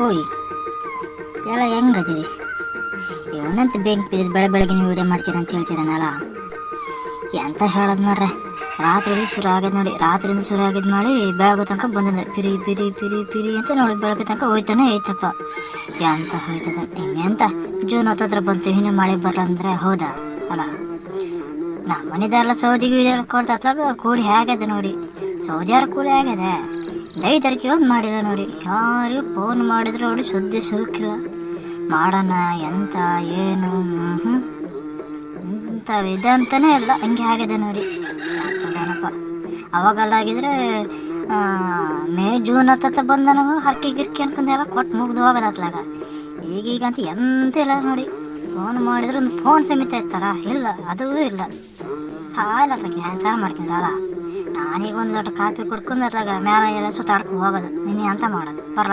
ಹೋಯ್ ಎಲ್ಲ ಹೆಂಗದಿರಿ ಇವನಂತ ಬೆಂಕಿ ಬಿದ್ದು ಬೆಳೆ ಬೆಳಗ್ಗೆ ವಿಡಿಯೋ ಮಾಡ್ತೀರ ಅಂತ ಹೇಳ್ತೀರನಲ್ಲ ಎಂತ ಹೇಳೋದು ಮಾರ್ರೆ? ರಾತ್ರಿ ಶುರು ಆಗ್ಯದ ನೋಡಿ, ರಾತ್ರಿಯಿಂದ ಶುರು ಆಗಿದ್ ಮಾಡಿ ಬೆಳಗ್ಗೆ ತನಕ ಬಂದಿದೆ ಪಿರಿ ಪಿರಿ ಪಿರಿ ಪಿರಿ ಅಂತ ನೋಡಿ ಬೆಳಗ್ಗೆ ತನಕ ಹೋಯ್ತಾನೆ ಐತಪ್ಪ. ಎಂತ ಹೋಯ್ತದ? ಇನ್ನೆಂತ ಜೂನ್ ಹತ್ತತ್ರ ಬಂತು, ಇನ್ನು ಮಳೆ ಬರಲ್ಲ ಅಂದ್ರೆ ಹೌದಾ, ಅಲ್ಲ? ನಮ್ಮ ಮನೆದೆಲ್ಲ ಸೌದಿಗೆ ಇದೆಲ್ಲ ಕೊಡ್ತಾಗ ಕೂಡಿ ಹೇಗದೆ ನೋಡಿ. ಸೌದಿಯಾರ ಕೂಡಿ ದೈತರಿಗೆ ಒಂದು ಮಾಡಿಲ್ಲ ನೋಡಿ. ಯಾರಿಗೂ ಫೋನ್ ಮಾಡಿದ್ರು ನೋಡಿ ಸುದ್ದಿ ಸುರುಕಿಲ್ಲ ಮಾಡೋಣ, ಎಂತ, ಏನು ಹ್ಞೂ ಇದೆ ಅಂತನೇ ಇಲ್ಲ. ಹಂಗೆ ಆಗಿದೆ ನೋಡಿ. ಏನಪ್ಪ ಅವಾಗೆಲ್ಲ ಆಗಿದ್ರೆ ಮೇ, ಜೂನ್ ಹತ್ತತ್ತ ಬಂದ ನಮಗೆ ಹರಕೆ ಗಿರ್ಕಿ ಅನ್ಕೊಂಡು ಎಲ್ಲ ಕೊಟ್ಟು ಮುಗ್ದು ಹೋಗೋದತ್ಲಾಗ ಈಗೀಗ ಅಂತ ಎಂತ ಇಲ್ಲ ನೋಡಿ. ಫೋನ್ ಮಾಡಿದ್ರೆ ಒಂದು ಫೋನ್ ಸಮೇತ ಇರ್ತಾರ ಇಲ್ಲ, ಅದೂ ಇಲ್ಲ. ಹಾಲ ಹ್ಯಾಂಗ ಮಾಡ್ತಿದ್ದಲ್ಲ ನಾನೀಗ ಒಂದು ಲೋಟ ಕಾಫಿ ಕುಡ್ಕೊಂಡು ಅದ್ರಾಗ ಮ್ಯಾಲ ಎಲ್ಲ ಸುತ್ತಾಡ್ಕೊಂಡು ಹೋಗೋದು. ನಿನ್ನೆ ಅಂತ ಮಾಡೋದು. ಬರಲ್ಲ